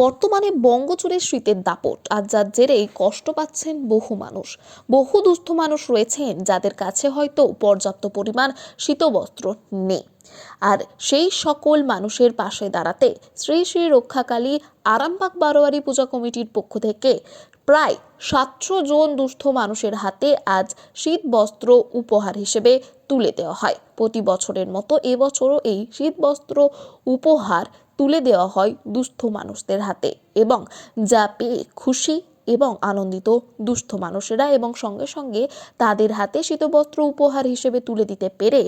বর্তমানে বঙ্গজুড়ে শীতের দাপট আর যার জেরেই কষ্ট পাচ্ছেন বহু মানুষ। বহু দুস্থ মানুষ রয়েছেন যাদের কাছে হয়তো পর্যাপ্ত পরিমাণ শীতবস্ত্র নেই। আর সেই সকল মানুষের পাশে দাঁড়াতে শ্রী শ্রী রক্ষাকালী আরামবাগ বারোয়ারি পূজা কমিটির পক্ষ থেকে প্রায় সাতশো জন দুস্থ মানুষের হাতে আজ শীত বস্ত্র উপহার হিসেবে তুলে দেওয়া হয়। প্রতি বছরের মতো এবছরও এই শীত বস্ত্র উপহার তুলে দেওয়া হয় দুস্থ মানুষদের হাতে এবং যা পেয়ে খুশি এবং আনন্দিত দুস্থ মানুষেরা এবং সঙ্গে সঙ্গে তাদের হাতে শীতবস্ত্র উপহার হিসেবে তুলে দিতে পেরে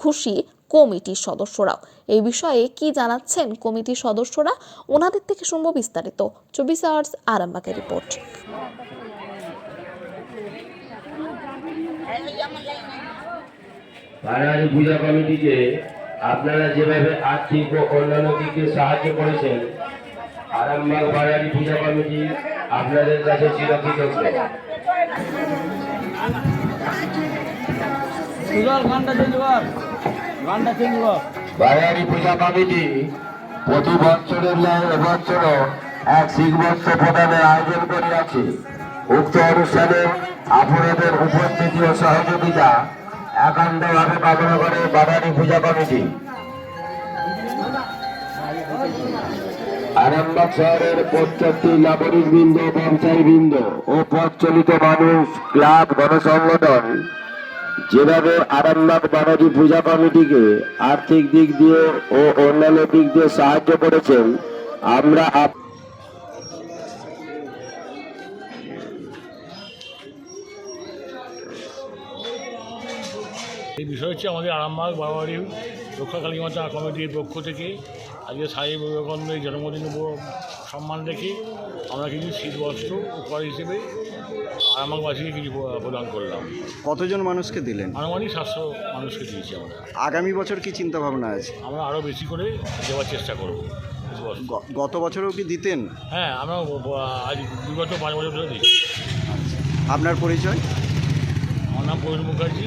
খুশি কমিটির সদস্যরাও। এই বিষয়ে কি জানাচ্ছেন কমিটির সদস্যরা? ওনাদের থেকে শুনব বিস্তারিত। চব্বিশ আওয়ার্স আরামবাগের রিপোর্ট। পূজা কমিটিকে আপনারা যেভাবে আর্থিক ও অন্যান্য দিকে সাহায্য করেছেন আরামবাগ বারোয়ারি পূজা কমিটি আপনাদের কাছে চিরকৃতজ্ঞ। পূজা কমিটি প্রতি বছরের ন্যায় এবছরও এক প্রদানের আয়োজন করে আছে। উক্ত অনুষ্ঠানে আপনাদের উপস্থিতি ও সহযোগিতা একান্তভাবে কামনা করে বারোয়ারি পূজা কমিটি। আরামবাগ শহরের প্রত্যেকটি নাগরিক বৃন্দ ব্যবসায়ী বৃন্দ ও পথ চলিত মানুষ, ক্লাব, গণসংগঠন যেভাবে আরামবাগ বানাজি পূজা কমিটিকে আর্থিক দিক দিয়ে ও অন্যান্য দিক দিয়ে সাহায্য করেছেন, আমরা এই বিষয় হচ্ছে আমাদের আরামবাগ বাবাবাড়ি রক্ষাকালী মাতা কমিটির পক্ষ থেকে আজকে স্বামী বিবেকানন্দের জন্মদিন সম্মান রেখে আমরা কিছু শীত বস্ত্র উপহার হিসেবে আরামবাগবাসীকে কিছু প্রদান করলাম। কতজন মানুষকে দিলেন? আনুমানিক সাতশো মানুষকে দিয়েছি আমরা। আগামী বছর কি চিন্তা ভাবনা আছে? আমরা আরও বেশি করে দেওয়ার চেষ্টা করব গত বছরেও কি দিতেন? হ্যাঁ আমরা আজ বিগত পাঁচ বছর ধরে দিচ্ছি। আপনার পরিচয়? আমার নাম প্রবীণ মুখার্জি